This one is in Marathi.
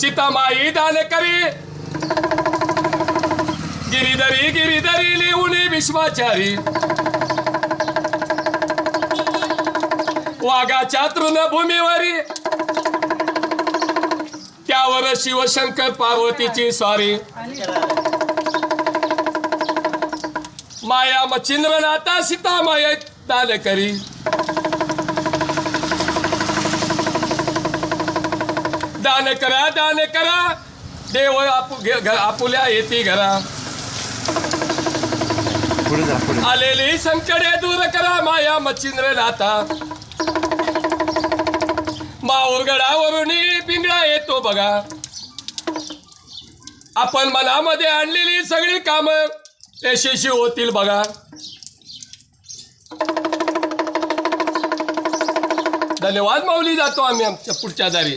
सीतामाई दान करी। गिरीधरी गिरीधरी लिहुनी विश्वाचारी। वाघाच्या तृणभूमीवरी। त्यावर शिवशंकर पार्वतीची स्वारी। माया मच्छिंद्रनाथा सीतामाय दान करी। दान करा दान करा. देव आपु आपुल्या येती घरा. आलेली संकटे दूर करा माया मच्छिंद्रनाथा माऊरगडावरून पिंगळा येतो बघा. आपण मनामध्ये आणलेली सगळी कामं यशस्वी होतील बघा. धन्यवाद माऊली जातो आम्ही आमच्या पुढच्या दारी.